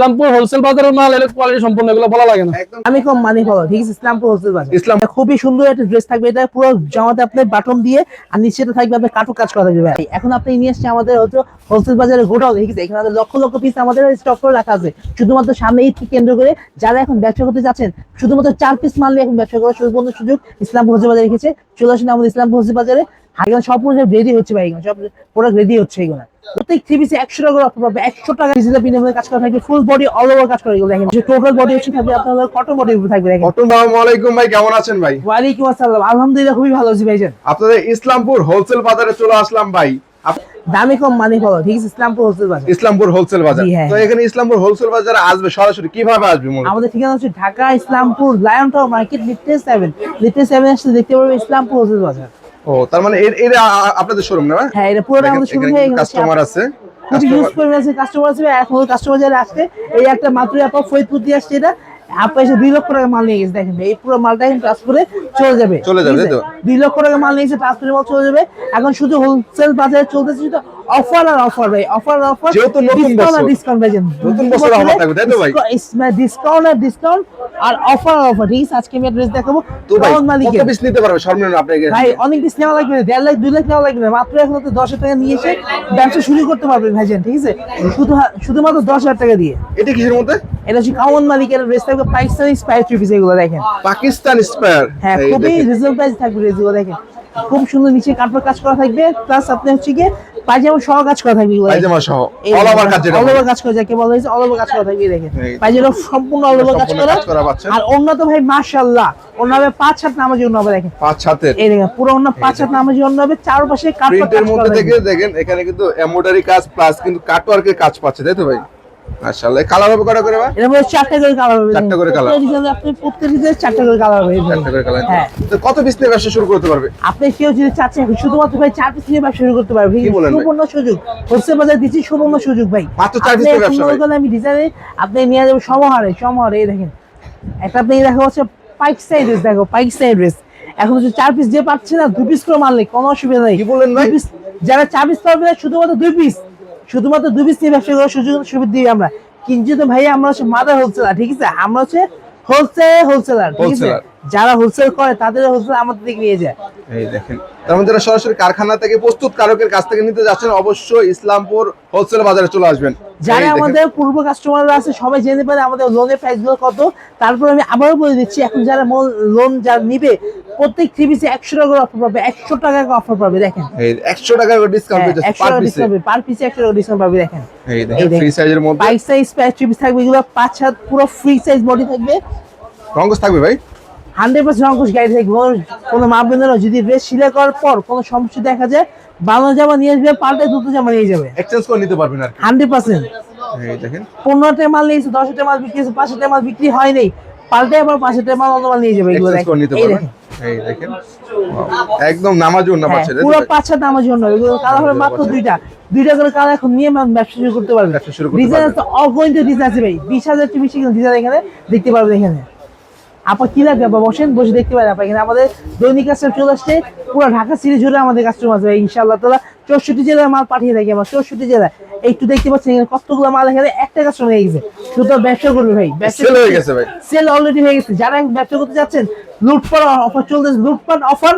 Islampur wholesale বাজারের মাল এর কোয়ালিটি সম্পূর্ণ এগুলো বলা লাগে না। একদম। আমি কম মানি ফলো ঠিক আছে? ইসলামপুর হোলসেল বাজার। ইসলাম খুবই সুন্দর একটা ড্রেস থাকবে এটা পুরো জামাতে আপনার বাটন দিয়ে আর নিচেটা থাকবে আপনার কাটু কাজ করা থাকবে ভাই। এখন আপনি নিয়ে আমাদের হচ্ছে হোলসেল বাজারে গোটাও ঠিক আছে? এখানে লক্ষ লক্ষ পিস আমাদের স্টক করে রাখা আছে। শুধুমাত্র সামনে ঈদকে কেন্দ্র করে যারা এখন ব্যবসা করতে যাচ্ছেন শুধুমাত্র চার পিস মাল নিয়ে এখন ব্যবসা করার সুবর্ণ সুযোগ ইসলামপুর হোলসেল বাজারে রেখেছে চলে আসেন আমাদের ইসলামপুর হোলসেল বাজারে। হাইগান সব রেডি হচ্ছে ভাই। এখানে সব প্রোডাক্ট রেডি হচ্ছে এগুলো। প্রত্যেক থ্রি পিসে একশো টাকা অফার পাবে। একশো টাকা ডিজিটাল প্রিন্টের কাজ করা থাকবে ফুল বডি অল ওভার কাজ করা দেখেন। টোটাল বডি হচ্ছে থাকবে কটন বডি থাকবে দেখেন। আলাইকুম ভাই কেমন আছেন ভাই? ওয়ালাইকুম আসসালাম। আলহামদুলিল্লাহ খুবই ভালো আছি ভাইজান। আপনাদের ইসলামপুর হোলসেল বাজারে চলে আসলাম ভাই। দামে কম মানে ভালো ঠিক আছে? ইসলামপুর হোলসেল বাজার। ইসলামপুর হোলসেল বাজার। হ্যাঁ। তো এখানে ইসলামপুর হোলসেল বাজারে আসবে সরাসরি কীভাবে আসবে আমাদের ঠিকানা হচ্ছে Dhaka Islampur lion tower market লিফটে সেভেন লিফটে সেভেন আসলে দেখতে পারবে ইসলামপুর হোলসেল বাজার। ও তার মানে এর এর আপনাদের শোরুম না? হ্যাঁ এটা পুরোটা আমাদের শোরুম কাস্টমার আছে। ইউজ করে আছে কাস্টমার আছে এখন কাস্টমার যারা আসছে এই একটা মাত্র আপা ফরিদপুর দিয়ে আসছে এটা। আপা এসে দুই লক্ষ টাকা মাল নিয়ে গেছে দেখেন এই পুরো মালটা এখন ট্রান্সফারে চলে যাবে। চলে যাবে? দুই লক্ষ টাকা মাল নিয়েছে ট্রান্সফারে মাল চলে যাবে। এখন শুধু হোলসেল বাজারে চলতেছে শুধু অফার আর অফার ভাই অফার অফার। যেহেতু নতুন বছর। ডিসকাউন্ট ভাই নতুন বছরে offer থাকবে, তাই তো ভাই? ডিসকাউন্ট আর ডিসকাউন্ট আর অফার আর অফার। ঠিক আছে আজকে আমি অ্যাড্রেস দেখাবো তো ভাই কত পিস নিতে পারবে? সর্বনিম্ন আপনাকে ভাই অনেক নেওয়া লাগবে না দেড় লাখ দুই লাখ নেওয়া লাগবে না। মাত্র এখন তো টাকা নিয়ে এসে ব্যবসা শুরু করতে পারবেন ভাইজান ঠিক আছে? শুধু শুধুমাত্র দশ হাজার টাকা দিয়ে। এটা কিসের মধ্যে? এটা হচ্ছে কাউন মালিকের রেস থাকবে পাকিস্তানি ট্রিপিস এগুলো দেখেন। পাকিস্তান স্পায়ার হ্যাঁ খুবই রিজনেবল প্রাইস থাকবে দেখেন। খুব সুন্দর নিচে কাঠের কাজ করা থাকবে প্লাস আপনি হচ্ছে গিয়ে পায়জামা সহ কাজ করা থাকবে পায়জামা সহ। অল ওভার কাজ যেটা অল ওভার কাজ করা যাকে বলা হয়েছে অল ওভার কাজ করা থাকবে এই দেখেন। পায়জামা সম্পূর্ণ অল ওভার কাজ করা। আর অন্য তো ভাই মাশাআল্লাহ। অন্য হবে পাঁচ হাত নামাজি অন্য হবে দেখেন। পাঁচ হাতের। এই দেখেন পুরো অন্য পাঁচ হাত নামাজি অন্য হবে চারপাশে প্রিন্টের কাজ মধ্যে করা থেকে দেখেন এখানে কিন্তু এমব্রয়ডারি কাজ প্লাস কিন্তু কাটওয়ার্কের কাজ পাচ্ছে তাই তো ভাই? মাশাআল্লাহ কালার হবে কটা করে ভাই? এর মধ্যে চারটা করে কালার হবে। চারটা করে। প্রত্যেক আপনি প্রত্যেক চারটা করে কালার হবে চারটা করে কালার হ্যাঁ। তো কত পিস নিয়ে ব্যবসা শুরু করতে পারবে? আপনি কেউ যদি চাচ্ছেন শুধুমাত্র ভাই চার পিস নিয়ে ব্যবসা শুরু করতে পারবে। কি বলেন সুবর্ণ সুযোগ। হোলসেল বাজার দিচ্ছি সুবর্ণ সুযোগ ভাই। মাত্র চার piece নিয়ে ব্যবসা ভাই। আমি ডিজাইনে আপনি নিয়ে যাবেন সমাহারে সমাহারে এই দেখেন। একটা আপনি দেখা হচ্ছে পাইক সাইড ড্রেস দেখো পাইক সাইড ড্রেস এখন হচ্ছে চার পিস যে পাচ্ছে না দু পিস করে মারলে কোনো অসুবিধা নেই। কি বলেন ভাই? যারা চার পিস পারবে না, শুধুমাত্র দুই পিস শুধুমাত্র দুই ব্যবসা করার সুযোগ সুবিধা দিই আমরা। কিন্তু ভাই আমরা হচ্ছে মাদার হোলসেলার ঠিক আছে? আমরা হচ্ছে হোলসেল হোলসেলার ঠিক আছে। যারা হোলসেল করে তাদের হোলসেল আমাদের থেকে নিয়ে যায়। এই দেখেন তার মধ্যে যারা সরাসরি কারখানা থেকে প্রস্তুত কারকের কাছ থেকে নিতে যাচ্ছেন অবশ্যই ইসলামপুর হোলসেল বাজারে চলে আসবেন। যারা আমাদের পূর্ব কাস্টমাররা আছে সবাই জেনে পারে আমাদের লোনের প্রাইসগুলো কত। তারপর আমি আবারও বলে দিচ্ছি এখন যারা লোন যারা নিবে প্রত্যেক থ্রি পিসে একশো টাকার অফার পাবে একশো টাকা অফার পাবে দেখেন। একশো টাকা ডিসকাউন্ট পার পিসে ডিসকাউন্ট পার পিসে একশো টাকা ডিসকাউন্ট পাবে দেখেন। ফ্রি সাইজের মধ্যে। বাইক সাইজ থ্রি পিস থাকবে এগুলো পাঁচ হাত পুরো ফ্রি সাইজ বডি থাকবে। রঙ্গস থাকবে ভাই? হান্ড্রেড পার্সেন্ট অঙ্কুশ গাড়ি কোনো- কোনো মা বোনেরও যদি ড্রেস সিলাই করার পর কোনো সমস্যা দেখা যায় বাংলা জামা নিয়ে আসবে পাল্টে দুটো জামা নিয়ে যাবে। এক্সচেঞ্জ করে নিতে পারবেন আর হান্ড্রেড পার্সেন্ট। দেখেন। পনেরোটা মাল নিয়েছে দশটা মাল বিক্রি হয়েছে পাঁচটা মাল বিক্রি হয় নাই। পাল্টে আবার পাঁচটা মাল অন্য মাল নিয়ে যাবে এগুলো এক্সচেঞ্জ করে নিতে পারবেন। এই দেখেন। একদম নামাজুন না হ্যাঁ, পাচ্ছে পুরো ভাই? পাঁচ সাত জন্য এগুলো কালার হবে মাত্র দুইটা। দুইটা করে কালার এখন নিয়ে ব্যবসা শুরু করতে পারবে ডিজাইন তো অগণিত ডিজাইন আছে ভাই। বিশ হাজার টি বেশি ডিজাইন এখানে দেখতে পারবেন এখানে। আপা কি লাগবে আপা? বসেন বসে দেখতে পারেন আপা। এখানে আমাদের দৈনিক কাস্টমার চলে আসছে। পুরো ঢাকা সিটি জুড়ে আমাদের কাস্টমার আছে। ইনশাআল্লাহ তালা চৌষট্টি জেলার মাল পাঠিয়ে থাকি আমরা চৌষট্টি জেলায়। একটু দেখতে পাচ্ছেন এখানে কতগুলো মাল এখানে? একটা কাস্টমার হয়ে গেছে। শুধু ব্যবসা করবে ভাই। ব্যবসা হয়ে গেছে ভাই। সেল অলরেডি হয়ে গেছে। যারা ব্যবসা করতে যাচ্ছেন লুটপাট অফার চলতেছে। লুটপাট অফার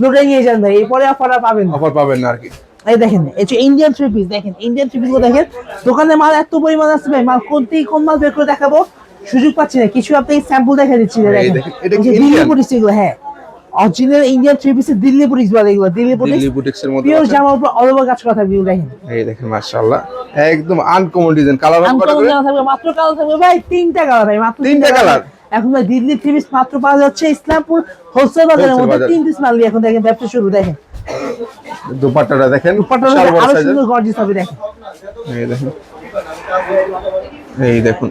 লুটে নিয়ে যান ভাই। এরপরে অফার আর পাবেন অফার পাবেন না আর কি। এই দেখেন এই যে ইন্ডিয়ান থ্রি পিস দেখেন ইন্ডিয়ান থ্রি পিস দেখেন। দোকানে মাল এত পরিমাণ আছে ভাই। মাল কোন থেকে কোন মাল বের করে দেখাবো। সুযোগ পাচ্ছি না। কিছু আপনি স্যাম্পল দেখা দিচ্ছি দিল্লি এগুলো হ্যাঁ। অরিজিনাল ইন্ডিয়ান থ্রি পিসের দিল্লি বলে এগুলো। দিল্লি দিল্লি মধ্যে পিওর। জামার উপর অল ওভার কাজ করা থাকবে এগুলো দেখেন। এই দেখেন মাশাআল্লাহ। একদম আনকমন ডিজাইন কালার আনকমন থাকবে মাত্র কালার থাকবে ভাই তিনটা কালার ভাই মাত্র তিনটা colour? এখন ভাই দিল্লি থ্রি পিস মাত্র পাওয়া যাচ্ছে ইসলামপুর হোলসেল বাজারের মধ্যে। তিন পিস মাল এখন দেখেন ব্যবসা শুরু দেখেন। দুপাট্টাটা দেখেন বড় আরও সুন্দর গর্জিয়াস হবে দেখেন। এই দেখুন। এই দেখুন।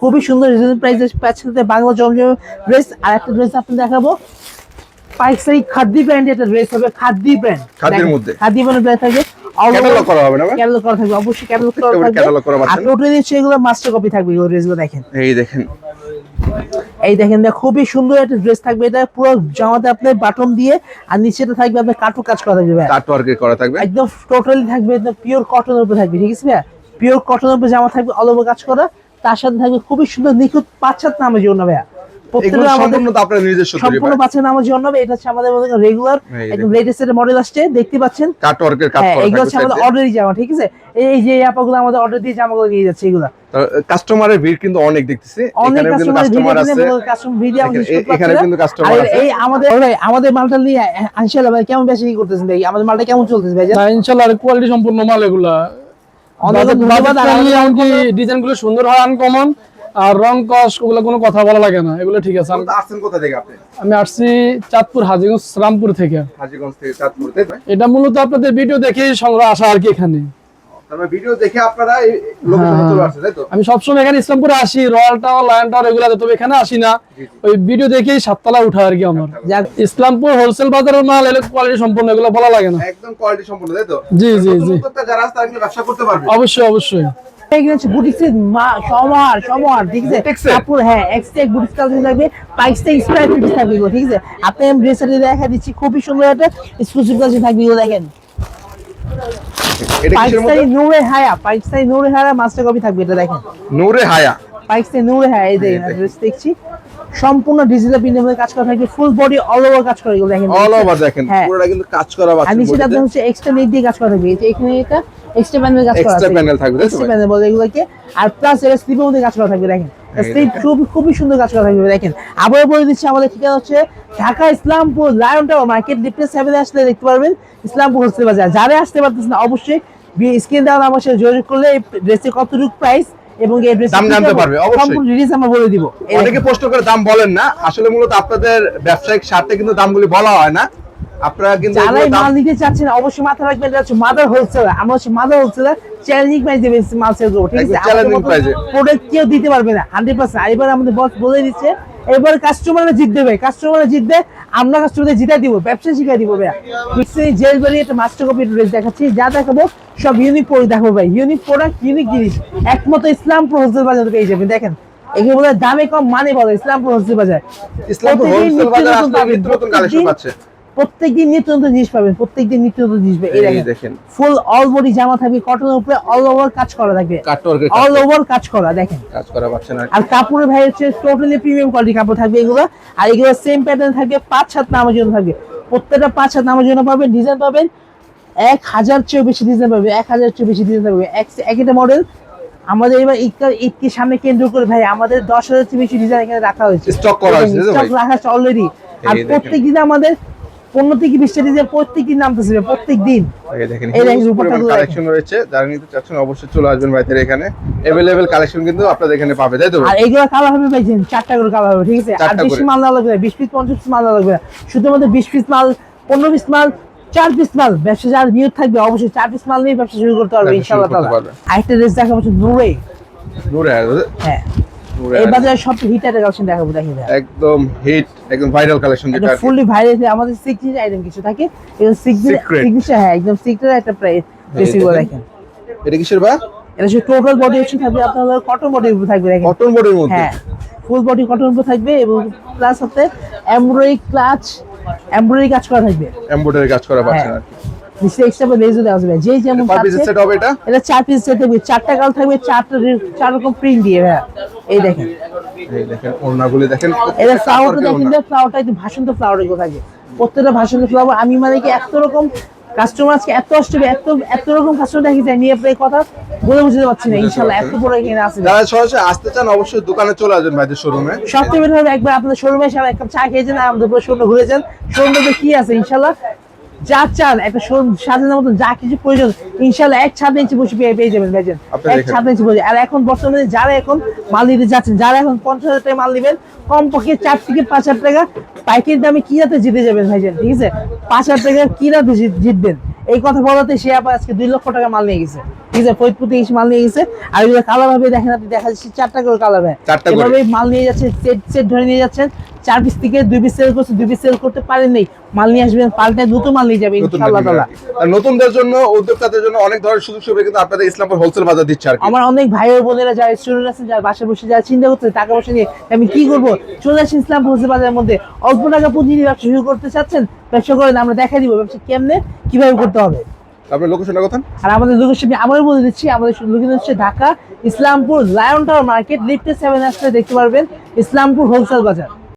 খুবই সুন্দর রিজনেবল প্রাইসে পাচ্ছেন বাংলা জমজম ড্রেস আর একটা ড্রেস আপনি দেখাবো। পাইকারি খাদ্য ব্র্যান্ড একটা ড্রেস হবে খাদ্য ব্র্যান্ড খাদ্যের মধ্যে? খাদ্য ব্র্যান্ড ব্র্যান্ড থাকবে। ক্যাটালগ করা হবে না? ক্যাটালগ করা থাকবে অবশ্যই ক্যাটালগ করা থাকবে। catalog করা আর পাচ্ছেন। টোটালি হচ্ছে এগুলো মাস্টার কপি থাকবে এগুলো ড্রেসগুলো দেখেন। এই দেখেন। এই দেখেন ভাই, খুবই সুন্দর একটা ড্রেস থাকবে এটা। পুরো জামাতে আপনার বাটন দিয়ে আর নিচেটা থাকবে আপনার কাটু কাজ করা থাকবে ভাই। কাট ওয়ার্কের করা থাকবে। একদম টোটালি থাকবে একদম পিওর কটনের উপরে থাকবে ঠিক আছে ভাই? পিওর কটনের উপরে জামা থাকবে অল ওভার কাজ করা। তার সাথে থাকবে খুবই সুন্দর নিখুঁত পাঁচ সাত নামের জন্য ভাইয়া প্রত্যেকটা আমাদের সম্পূর্ণ তো আপনার নিজস্ব তৈরি সম্পূর্ণ পাঁচ সাত নামের জন্য এটা হচ্ছে আমাদের রেগুলার একদম লেটেস্ট এর মডেল আসছে দেখতে পাচ্ছেন? কাট ওয়ার্কের কাজ হ্যাঁ করা এগুলো হচ্ছে আমাদের থাকবে জামা ঠিক আছে? এই যে আপাগুলো আমাদের অর্ডার দিয়ে জামাগুলো নিয়ে যাচ্ছে এগুলো। কাস্টমারের ভিড় কিন্তু অনেক দেখতেছি। অনেক এখানে কিন্তু কাস্টমার কাস্টমার আছে এখানে কিন্তু আছে। এই আমাদের আমাদের মালটা নিয়ে আনশাল্লাহ ভাই কেমন বেশি করতেছেন ভাই আমাদের মালটা কেমন চলতেছে ভাই কোয়ালিটি সম্পূর্ণ মাল এগুলা। এমনকি ডিজাইনগুলো সুন্দর হয় আনকমন আর রং কস ওগুলো কোনো কথা বলা লাগে না এগুলো ঠিক আছে। আমি- আসছেন কোথা থেকে আপনি? আমি আসছি চাঁদপুর হাজিগঞ্জ রামপুর থেকে। হাজীগঞ্জ থেকে চাঁদপুর এটা মূলত আপনাদের ভিডিও দেখে সংগ্রহ আসা আর কি এখানে। আমি সবসময় এখানে ইসলামপুরে আসি রয়্যাল টাওয়ার লায়ন টাওয়ার এগুলো তবে এখানে আসি না। ওই ভিডিও দেখেই সাততলা উঠা আর কি আমার। ইসলামপুর হোলসেল বাজারের মাল এলে কোয়ালিটি সম্পূর্ণ এগুলো বলা লাগে না। একদম কোয়ালিটি সম্পূর্ণ তাই তো? জি, জি, জি। যারা আছে তারা ব্যবসা করতে পারবে। অবশ্যই অবশ্যই। এখানে হচ্ছে বুটিক্সের মা- সমার সমার ঠিক আছে? কাপড় হ্যাঁ বুটিক্স থাকবে থাকবে ঠিক আছে? আপনি আমি দেখা দিচ্ছি খুবই সুন্দর একটা এক্সক্লুসিভ কালেকশন থাকবে দেখেন। এটা কিসের মধ্যে? নূরে হায়া পাকিস্তানি নূরে হায়া মাস্টার কপি থাকবে এটা দেখেন। নূরে হায়া। পাকিস্তানি নূরে হায়া এই দেখেন দেখেন। দেখছি। সম্পূর্ণ ডিজিটাল প্রিন্টের মধ্যে কাজ করা থাকবে ফুল বডি অল ওভার কাজ করা এগুলো দেখেন। অল ওভার দেখেন হ্যাঁ। পুরোটা কিন্তু কাজ করা হচ্ছে এক্সট্রা নেট দিয়ে কাজ করা থাকবে এই যে এখানে এটা এক্সট্রা প্যানেল কাজ করা Extra আছে। panel থাকবে, এক্সট্রা প্যানেল বলে এগুলোকে। আর প্লাস এটা স্লিপের মধ্যে কাজ করা থাকবে দেখেন। স্লিপ। খুবই সুন্দর কাজ করা থাকবে। দেখেন আবার বলে দিচ্ছি আমাদের ঠিকানা হচ্ছে Dhaka Islampur lion tower market depress সেভেনে আসলে দেখতে পারবেন ইসলামপুর হোলসেল বাজার যারা আসতে পারতেছেন না অবশ্যই স্ক্রিন দেওয়া আমার সাথে যোগাযোগ করলে এই ড্রেসের কতটুকু প্রাইস এবং এই ড্রেস দাম জানতে পারবে, অবশ্যই। ডিটেইলস আমরা বলে দিব। অনেকে প্রশ্ন করে দাম বলেন না। আসলে মূলত আপনাদের ব্যবসায়িক স্বার্থে কিন্তু দামগুলি বলা হয় না। আপনারা কিন্তু যারাই মাল নিতে চাচ্ছেন অবশ্যই মাথায় রাখবেন এটা হচ্ছে মাদার হোলসেলার আমরা হচ্ছে মাদার হোলসেলার চ্যালেঞ্জিং প্রাইস মাল সেল করব ঠিক আছে? challenging প্রোডাক্ট কেউ দিতে পারবে না হান্ড্রেড পার্সেন্ট আর এবার আমাদের বস বলে দিচ্ছে এবার কাস্টমাররা জিত দেবে। কাস্টমাররা জিতবে আমরা কাস্টমারদের জিতা দিব ব্যবসা শিখাই দিব ভাইয়া। জেল বাড়ি একটা মাস্টার কপি ড্রেস দেখাচ্ছি যা দেখাবো সব ইউনিক প্রোডাক্ট দেখাবো ভাই। ইউনিক প্রোডাক্ট ইউনিক জিনিস। একমাত্র ইসলামপুর হোলসেল বাজার পেয়ে যাবেন দেখেন এগুলো বলে দামে কম মানে বলে ইসলামপুর হোলসেল বাজার। ইসলামপুর প্রত্যেকদিন হোলসেল বাজার আসলে নতুন কালেকশন পাচ্ছে। প্রত্যেকদিন নিত্য নতুন জিনিস পাবেন প্রত্যেকদিন নিত্য নতুন জিনিস পাবেন। দেখেন ফুল অল বডি জামা থাকবে কটনের উপরে অল ওভার কাজ করা থাকবে অল ওভার কাজ করা দেখেন। কাজ করা পাচ্ছেন আর কাপড়ের ভাই হচ্ছে টোটালি প্রিমিয়াম কোয়ালিটি কাপড় থাকবে এগুলো। আর এগুলো সেম প্যাটার্ন থাকবে পাঁচ সাত নামের জন্য থাকবে। প্রত্যেকটা পাঁচ সাত নামের জন্য পাবেন ডিজাইন পাবেন এক হাজার চেয়ে বেশি ডিজাইন পাবে এক হাজার চেয়ে বেশি ডিজাইন পাবে এক এক একটা মডেল আমাদের এবার ঈদকার ঈদকে সামনে কেন্দ্র করে ভাই আমাদের দশ হাজার চেয়ে বেশি ডিজাইন এখানে রাখা হয়েছে। স্টক করা হয়েছে? স্টক রাখা আছে অলরেডি আর প্রত্যেক দিন আমাদের পনেরো থেকে বিশটা ডিজাইন প্রত্যেক দিন নামতেছে প্রত্যেক দিন এই দেখেন এই দেখেন, উপরটা গুলো কালেকশন রয়েছে যারা নিতে চাচ্ছেন অবশ্যই চলে আসবেন ভাইদের এখানে अवेलेबल কালেকশন কিন্তু আপনাদের এখানে পাবে তাই তো ভাই? আর এগুলো কালার হবে পাইছেন চারটা করে কালার হবে ঠিক আছে আর চারটা বেশি করে। মাল না লাগবে না বিশ পিস পঞ্চাশ পিস মাল না লাগবে না শুধুমাত্র বিশ পিস মাল পনেরো পিস মাল চার পিস মাল ব্যবসা যার নিয়োগ থাকবে অবশ্যই চার পিস মাল নিয়ে ব্যবসা শুরু করতে পারবে ব্যবসা শুরু ইনশাআল্লাহ করতে তাআলা পারবে। আরেকটা ড্রেস দেখাবো হচ্ছে নূরে নূরে হায়া, হ্যাঁ নূরে এই বাজারে সব হিটারের কালেকশন দেখাবো দেখি একদম হিট একদম ভাইরাল কালেকশন যেটা এটা আর কি। ফুললি ভাইরাল আমাদের সিক্রেট আইটেম কিছু থাকে এটা সিক্রেট Secret। হ্যাঁ একদম সিক্রেট একটা প্রাইস বেশি করে দেখেন। এটা কিসের বা? এটা হচ্ছে টোটাল বডি হচ্ছে থাকবে আপনার কটন বডি থাকবে দেখেন। কটন বোর্ডের মধ্যে? হ্যাঁ ফুল বডি কটন উপর থাকবে এবং প্লাস সাথে এমব্রয়ডারি ক্লাচ এমব্রয়ডারি কাজ করা থাকবে। এমব্রয়ডারি কাজ করা পাচ্ছেন হ্যাঁ। আর কি। নিচে এক্সট্রা লেজও দেওয়া যাবে যে যেমন পার পিসের চাচ্ছে, সেট হবে এটা? এটা চার পিস সেট থাকবে। চারটা কাল থাকবে চারটা চার রকম প্রিন্ট দিয়ে ভাইয়া এই দেখেন। এই দেখেন ওড়নাগুলি দেখেন। এটা ফ্লাওয়ারটা দেখেন ফ্লাওয়ারটা একটু ভাসন্ত ফ্লাওয়ার এগুলো প্রত্যেকটা ভাসন্ত ফ্লাওয়ার আমি মানে কি এত রকম কাস্টমার আজকে এত আসবে এত এত রকম কাস্টমার দেখি যায় নিয়ে আপনার কথা বলে বুঝতে পারছি না ইনশাল্লাহ এত। বড় এখানে আছে যারা সরাসরি আসতে চান অবশ্যই দোকানে চলে আসবেন ভাইদের শোরুমে সবচেয়ে বেটার হবে একবার আপনাদের শোরুমে এসে এক কাপ চা খেয়েছেন আর আমাদের পুরো শোরুমে ঘুরেছেন শোরুমে কি আছে ইনশাল্লাহ যা চান একটা শোরুম সাজানোর মতো যা কিছু প্রয়োজন ইনশাল্লাহ এক ছাদ ইঞ্চি বসে পেয়ে পেয়ে যাবেন এক। ছাদ ইঞ্চি বসে আর এখন বর্তমানে যারা এখন মাল নিতে যাচ্ছেন যারা এখন পঞ্চাশ হাজার টাকা মাল নেবেন কমপক্ষে চার থেকে পাঁচ হাজার টাকা পাইকারি দামে কিনাতে জিতে যাবেন ভাইজান ঠিক আছে? পাঁচ হাজার টাকা কিনাতে জিতবেন? এই কথা বলাতে সে আবার আজকে দুই লক্ষ টাকা মাল নিয়ে গেছে ঠিক আছে? ফরিদপুর থেকে মাল নিয়ে গেছে আর এগুলো কালার ভাবে দেখেন আপনি দেখা যাচ্ছে চারটা করে কালার ভাই। এভাবে মাল নিয়ে যাচ্ছে সেট সেট ধরে নিয়ে যাচ্ছেন চার পিস থেকে দুই পিস সেল করছে দুই পিস সেল করতে পারেন নাই। মাল নিয়ে আসবেন পাল্টায় নতুন মাল নিয়ে যাবেন ইনশাআল্লাহ তাআলা আর নতুনদের জন্য উদ্যোক্তাদের জন্য অনেক ধরনের সুযোগ সুবিধা কিন্তু আপনাদের ইসলামপুর হোলসেল বাজার দিচ্ছে আর আমার অনেক ভাই ও বোনেরা যারা স্টুডেন্ট আছেন যারা বাসায় বসে যারা চিন্তা করছে টাকা পয়সা নিয়ে আমি কি করব? চলে আসি ইসলাম হোলসেল বাজারের মধ্যে। অল্প টাকা পুঁজি নিয়ে ব্যবসা শুরু করতে চাচ্ছেন ব্যবসা করেন আমরা দেখা দিব ব্যবসা কেমনে কীভাবে করতে হবে। আপনার লোকেশনটা কথা আর আমাদের লোকেশন আমি বলে দিচ্ছি আমাদের লোকেশন হচ্ছে Dhaka Islampur lion tower market লিফটে সেভেন আসলে দেখতে পারবেন ইসলামপুর হোলসেল বাজার।